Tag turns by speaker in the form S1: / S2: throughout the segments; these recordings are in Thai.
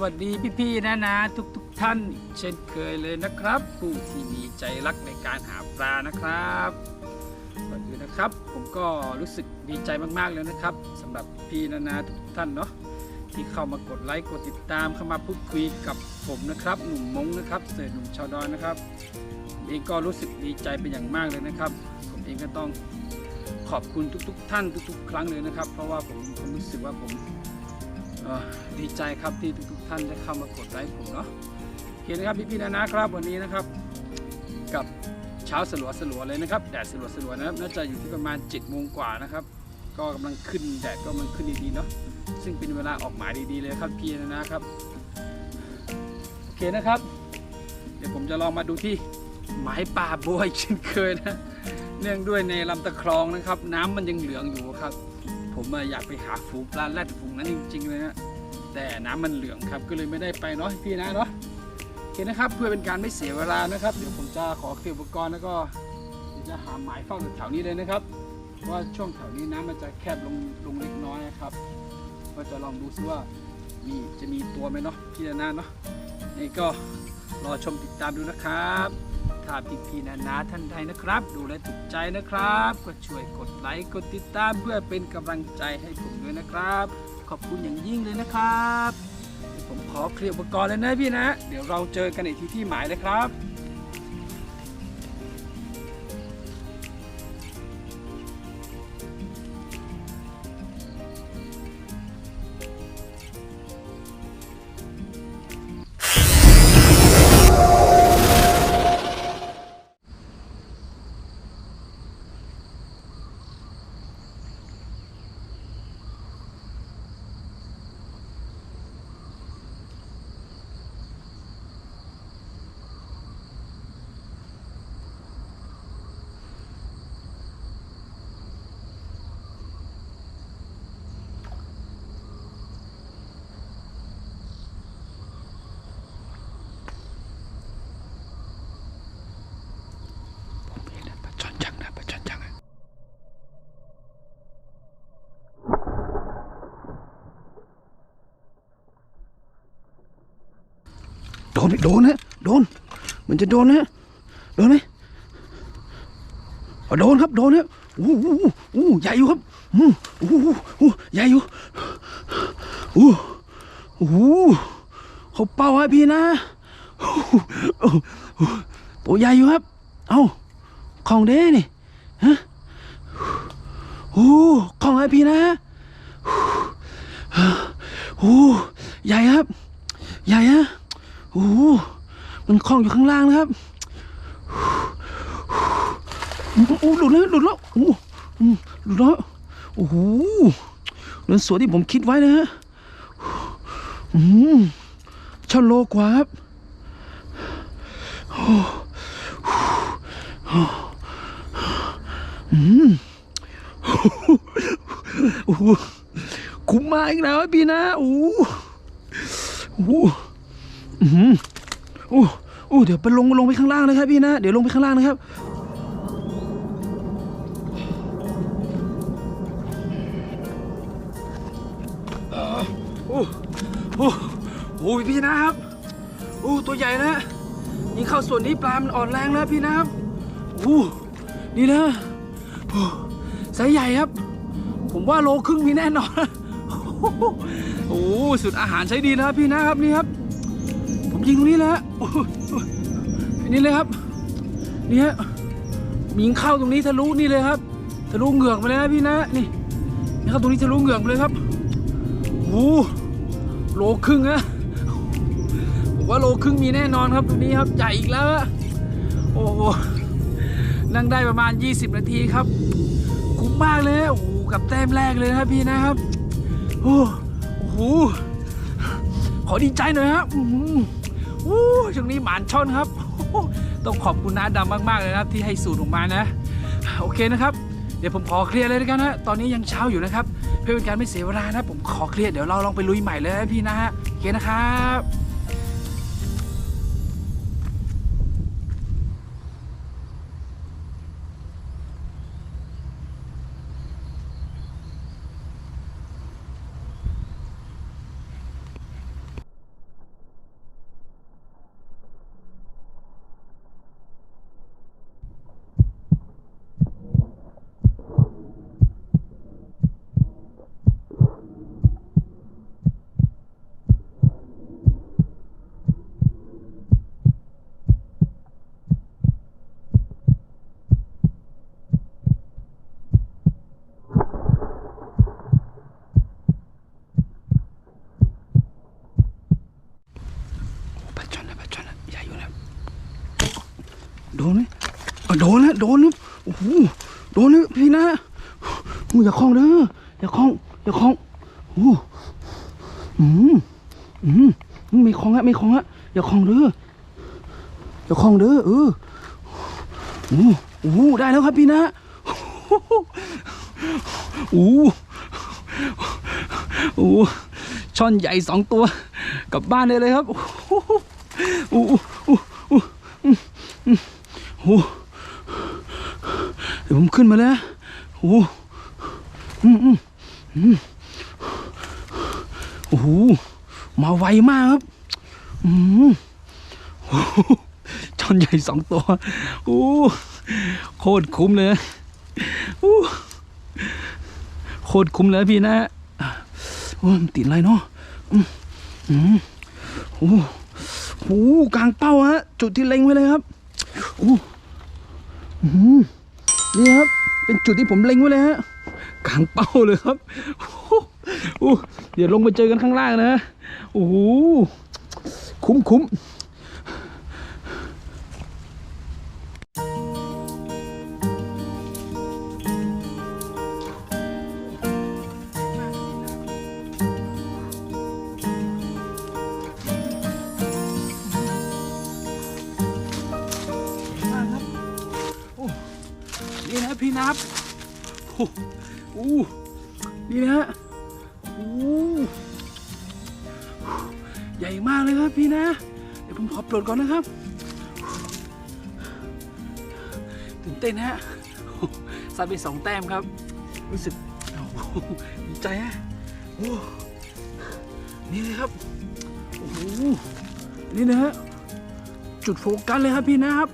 S1: สวัสดีพี่ๆนะนะ ทุกๆทท่านเช่นเคยเลยนะครับ ผู้ที่มีใจรักในการหาปลานะครับก่อนอื่นนะครับ ผมก็รู้สึกดีใจมากๆเลยนะครับสำหรับพี่นานาทุกท่านเนาะที่เข้ามากดไลค์กดติดตามเข้ามาพูดคุยกับผมนะครับ หนุ่มมงนะครับเสือหนุ่มชาวดอยนะครับเองก็รู้สึกดีใจเป็นอย่างมากเลยนะครับ ผมเองก็ต้องขอบคุณทุก ๆ ท่านทุก ๆ ครั้งเลยนะครับ เพราะว่าผมผมรู้สึกว่าผม ดีใจครับที่ทุกท่านได้เข้ามากดไลค์ผมเนาะโอเคนะครับพี่ๆนะนะครับวันนี้นะครับ กับเช้าสลัวสลัวเลยนะครับแดดสลัวสลัวนะครับน่าจะอยู่ที่ประมาณ7จ็ดโมงกว่านะครับ ก็กำลังขึ้นแดดก็กำลังขึ้นดีๆเนาะซึ่งเป็นเวลาออกหมายดีๆเลยครับพี่นะนะครับโอเคนะครับ เดี๋ยวผมจะลองมาดูที่หมายป่าบัวอีกเช่นเคยนะเนื่องด้วยในลำตะคลองนะครับ น้ำมันยังเหลืองอยู่ครับ ผมอยากไปหาฝูงปลาแรดฝูงนั้นจริงๆเลยนะแต่น้ำมันเหลืองครับก็เลยไม่ได้ไปเนาะพี่นะเนาะโอเคนะครับเพื่อเป็นการไม่เสียเวลานะครับเดี๋ยวผมจะขอเคลียร์อุปกรณ์แล้วก็เดี๋ยวจะหาหมายเฝ้าแถวนี้เลยนะครับว่าช่วงแถวนี้น้ำมันจะแคบลงลงเล็กน้อยนะครับ ก็จะลองดูซิว่ามีจะมีตัวไหมเนาะพี่นาเนาะนี่ก็รอชมติดตามดูนะครับ ถ้าพี่พี่นานาท่านใดนะครับ ดูแลถูกใจนะครับ ก็ช่วยกดไลค์กดติดตามเพื่อเป็นกำลังใจให้ผมด้วยนะครับ ขอบคุณอย่างยิ่งเลยนะครับ ผมขอเคลียร์อุปกรณ์เลยนะพี่นะ เดี๋ยวเราเจอกันในที่ที่หมายเลยครับ นโดนนะโดน มันจะโดนนะโดนไหมอ๋อโดนครับโดนนะโอ้หโอ้ใหญ่อยู่ครับอืมโอ้หโอ้ใหญ่อยู่โอ้โหโอ้เขาเป้าให้พี่นะโอ้โหโตัวใหญ่อยู่ครับ เอ้าของเด้นี่ฮะโอ้ของไอพี่นะโอ้ใหญ่ครับ ใหญ่ฮะ โอ้มันคล้องอยู่ข้างล่างนะครับโอ้หลุดแล้วหลุดแล้วโอ้หลุดแล้วโอ้โหมันสวยที่ผมคิดไว้นะฮะอืมช่อนโลกว่าครับโอ้โหคุ้มมาอีกแล้วพี่นะโอ้โห อ้โหอื้อหือโอ้โอ้เดี๋ยวไปลงลงไปข้างล่างนะครับพี่นะ เดี๋ยวลงไปข้างล่างนะครับ โอ้โอ้โหพี่นะครับโอ้ตัวใหญ่นะยิงเข้าส่วนนี้ปลา มันอ่อนแรงแล้วพี่นะครับโอ้นี่นะโอ้ไซส์ใหญ่ครับ ผมว่าโลครึ่งมีแน่นอน โอ้สุดอาหารใช้ดีนะครับพี่นะครับนี่ครับ ผมยิงตรงนี้เลยฮะโอ้โหนี่เลยครับนี่ฮะยิงเข้าตรงนี้ทะลุนี่เลยครับทะลุเหงือกไปเลยนะพี่นะนี่นี่ครับตรงนี้ทะลุเหงือกไปเลยครับโอ้โหโลครึ่งนะผมว่าโลครึ่งมีแน่นอนครับตรงนี้ครับใหญ่อีกแล้วโอ้โหนั่งได้ประมาณ 20 นาทีครับ คุ้มมากเลยโอ้โหกับแต้มแรกเลยครับพี่นะครับโอ้โหขอดีใจหน่อยครับ ช่วงนี้หมานช่อนครับ ต้องขอบคุณน้าดำมากๆเลยนะที่ให้สูตรออกมานะ โอเคนะครับ เดี๋ยวผมขอเคลียร์เลยแล้วกันนะตอนนี้ยังเช้าอยู่นะครับ เพื่อเป็นการไม่เสียเวลานะ ผมขอเคลียร์เดี๋ยวเราลองไปลุยใหม่เลยนะพี่นะฮะโอเคนะครับ
S2: โด นไหมโดนแล้วโดนแล้วโอ้โหโดนแล้วพี่นะอยอย่าคล้องเด้ออย่าคล้องอย่าคล้องโอ้อืมอืมไม่คล้องฮะไม่คล้องฮะอย่าคล้องเด้ออย่าคล้องเด้อเออโอ้โอ้ได้แล้วครับพี่นะโอ้โอ้ช่อนใหญ่สองตัวกลับบ้านได้เลยครับโอ้โอ้โอ้โอ้ โอ้เดี๋ยวผมขึ้นมาแล้วโอ้อืมอืมอืมโอ้โหมาไวมากครับ อืมโอ้โหจอนใหญ่สองตัว โอ้โคตรคุ้มเลยโอ้โคตรคุ้มเลยพี่นะโอ้ติดอะไรเนาะอืมอืมโอ้โหกลางเป้าฮะ จุดที่เล็งไว้เลยครับโอ้ นี่ครับ เป็นจุดที่ผมเล็งไว้เลยฮะกลางเป้าเลยครับโอ้โหเดี๋ยวลงไปเจอกันข้างล่างนะโอ้โหคุ้มคุ้ม พี่นับโอ้โอ้นี่นะฮะโอ้ใหญ่มากเลยครับพี่นะ เดี๋ยวผมขอปลดก่อนนะครับ ตื่นเต้นฮะซัดไปสองแต้มครับ รู้สึกดีใจฮะโอ้นี่เลยครับโอ้โหนี่นะฮะจุดโฟกัสเลยครับพี่นะครับ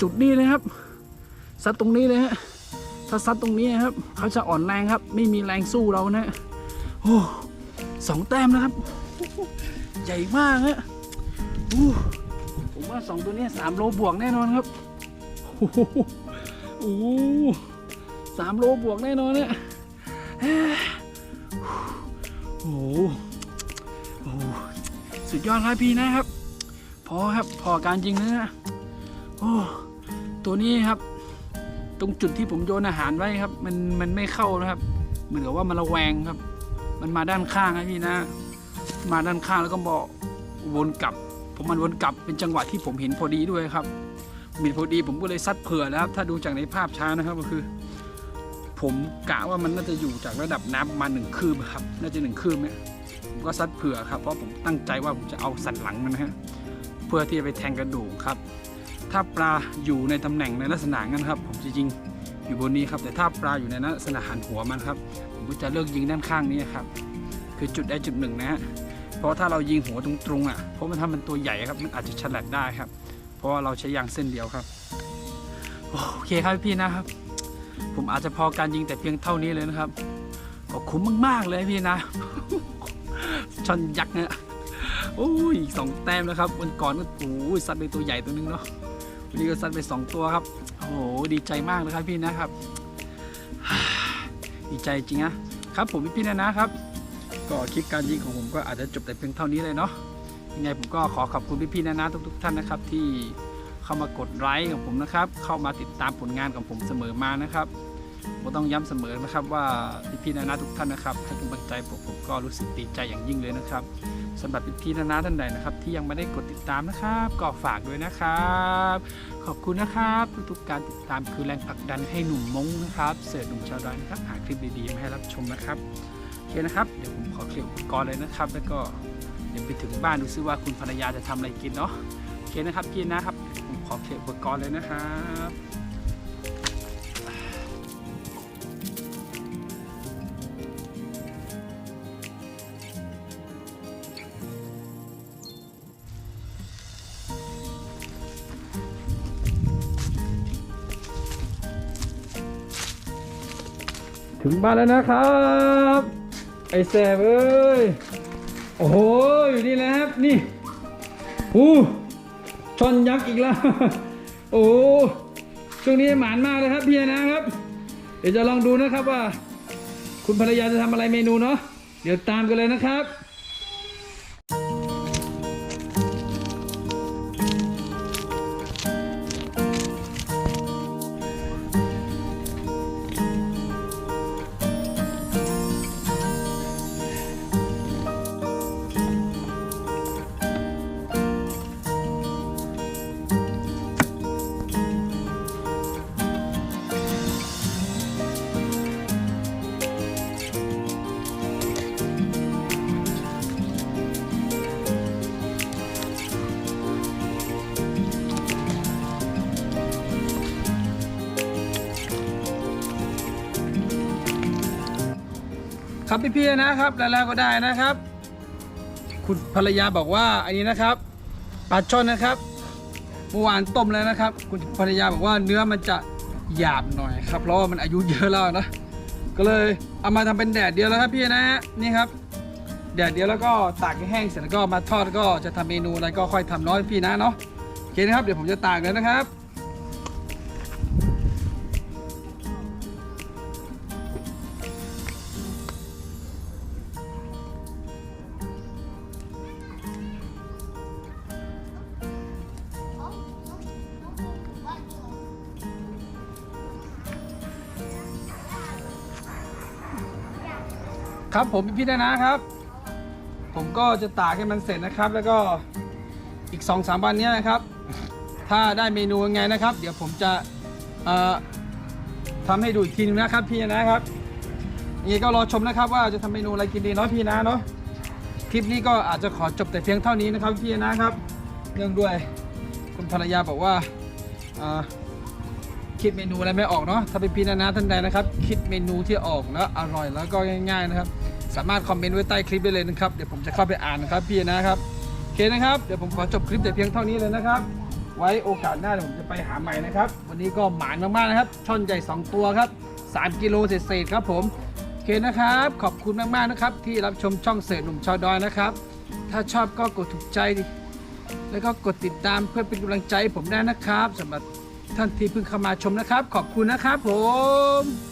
S2: จุดนี้เลยครับ ซัดตรงนี้เลยฮะถ้าซัดตรงนี้ครับ เขาจะอ่อนแรงครับ ไม่มีแรงสู้เรานะโอ้สองแต้มนะครับ ใหญ่มากฮะโอ้ผมว่าสองตัวนี้สามโลบวกแน่นอนครับโอ้โหโอ้สามโลบวกแน่นอนเนี่ยโอ้โหโหสุดยอดครับพี่นะครับ พอครับ พอการยิงแล้วนะโอ้ตัวนี้ครับ ตรงจุดที่ผมโยนอาหารไว้ครับ มันมันไม่เข้านะครับ เหมือนกับว่ามันระแวงครับ มันมาด้านข้างครับพี่นะ มาด้านข้างแล้วก็บอกวนกลับ ผมมันวนกลับเป็นจังหวะที่ผมเห็นพอดีด้วยครับมีพอดีผมก็เลยซัดเผื่อแล้วครับ ถ้าดูจากในภาพช้านะครับก็คือ ผมกะว่ามันน่าจะอยู่จากระดับน้ำประมาณหนึ่งคืบครับ น่าจะหนึ่งคืบเนี่ยผมก็ซัดเผื่อครับเพราะผมตั้งใจว่าผมจะเอาสันหลังมันนะฮะเพื่อที่จะไปแทงกระดูกครับ ถ้าปลาอยู่ในตำแหน่งในลักษณะนั้นครับ ผมจะยิงอยู่บนนี้ครับ แต่ถ้าปลาอยู่ในลักษณะหันหัวมันครับ ผมก็จะเลือกยิงด้านข้างนี้ครับ คือจุดใดจุดหนึ่งนะฮะเพราะถ้าเรายิงหัวตรงๆอะเพราะมันทำมันตัวใหญ่ครับมันอาจจะฉลับได้ครับ เพราะว่าเราใช้ยางเส้นเดียวครับโอเคครับพี่นะครับ ผมอาจจะพอการยิงแต่เพียงเท่านี้เลยนะครับก็คุ้มมากๆเลยพี่นะชอนยักษ์เนี่ยโอ้ยสองแต้มแล้วครับวันก่อนก็โอ้ยซัดไปตัวใหญ่ตัวนึงเนาะ วันนี้ก็ซัดไปสองตัวครับ โอ้โห ดีใจมากเลยครับพี่นะครับ ดีใจจริงนะครับผมพี่ๆนะนะครับ ก็คลิปการยิงของผมก็อาจจะจบแต่เพียงเท่านี้เลยเนาะ ยังไงผมก็ขอขอบคุณพี่ๆนะนะทุกๆท่านนะครับ ที่เข้ามากดไลค์ของผมนะครับ เข้ามาติดตามผลงานของผมเสมอมานะครับผมต้องย้ำเสมอนะครับว่าพี่ๆนะนะทุกท่านนะครับให้กำลังใจผมผมก็รู้สึกดีใจอย่างยิ่งเลยนะครับ สำหรับพี่นานาท่านใดนะครับ ที่ยังไม่ได้กดติดตามนะครับ ก็ฝากด้วยนะครับ ขอบคุณนะครับ ทุกๆการติดตามคือแรงผลักดันให้หนุ่มมงนะครับเสิร์ชหนุ่มชาวดอยนะครับหาคลิปดีๆมาให้รับชมนะครับโอเคนะครับเดี๋ยวผมขอเคลียร์อุปกรณ์เลยนะครับ แล้วก็เดี๋ยวไปถึงบ้านดูซิว่าคุณภรรยาจะทำอะไรกินเนาะโอเคนะครับกินนะครับผมขอเคลียร์อุปกรณ์เลยนะครับ ถึงบ้านแล้วนะครับ ไอแสบเอ้ย โอ้โหอยู่นี่แหละครับ นี่อู้ชอนยักษ์อีกแล้ว โอ้ช่วงนี้หมานมากเลยครับพี่นะครับ เดี๋ยวจะลองดูนะครับว่า คุณภรรยาจะทำอะไรเมนูเนาะเดี๋ยวตามกันเลยนะครับ
S1: ครับพี่ๆนะครับแล้วก็ได้นะครับ คุณภรรยาบอกว่าอันนี้นะครับปลาช่อนนะครับเมื่อวานต้มแล้วนะครับ คุณภรรยาบอกว่าเนื้อมันจะหยาบหน่อยครับเพราะว่ามันอายุเยอะแล้วนะก็เลยเอามาทำเป็นแดดเดียวแล้วครับพี่นะฮะนี่ครับ แดดเดียวแล้วก็ตากให้แห้งเสร็จแล้วก็มาทอดก็จะทำเมนูอะไรก็ค่อยทำน้อยพี่นะเนาะโอเคนะครับเดี๋ยวผมจะตากเลยนะครับ ครับผมพี่ๆนะครับ ผมก็จะตากให้มันเสร็จนะครับ แล้วก็อีก2อสามวันนี้นะครับ ถ้าได้เมนูยังไงนะครับ เดี๋ยวผมจะเอ่อทำให้ดูอีกทีนึงนะครับพี่นะครับยังไงก็รอชมนะครับ ว่าจะทำเมนูอะไรกินดีเนาะพี่นะเนาะคลิปนี้ก็อาจจะขอจบแต่เพียงเท่านี้นะครับพี่นะครับเนื่องด้วยคุณภรรยาบอกว่าคิดเมนูอะไรไม่ออกเนาะถ้าเป็นพี่นานาท่านใดนะครับ คิดเมนูที่ออกแล้วอร่อยแล้วก็ง่าย ๆนะครับ สามารถคอมเมนต์ไว้ใต้คลิปได้เลยนะครับ เดี๋ยวผมจะเข้าไปอ่านนะครับพี่นะครับโอเคนะครับ เดี๋ยวผมขอจบคลิปแต่เพียงเท่านี้เลยนะครับ ไว้โอกาสหน้าเดี๋ยวผมจะไปหาใหม่นะครับ วันนี้ก็หมานมากๆนะครับ ช่อนใหญ่ 2 ตัวครับ 3 กิโลเศษๆครับผมโอเคนะครับ ขอบคุณมากๆนะครับ ที่รับชมช่องเสือหนุ่มชาวดอยนะครับ ถ้าชอบก็กดถูกใจดิแล้วก็กดติดตามเพื่อเป็นกำลังใจผมได้นะครับสำหรับท่านที่เพิ่งเข้ามาชมนะครับ ขอบคุณนะครับผม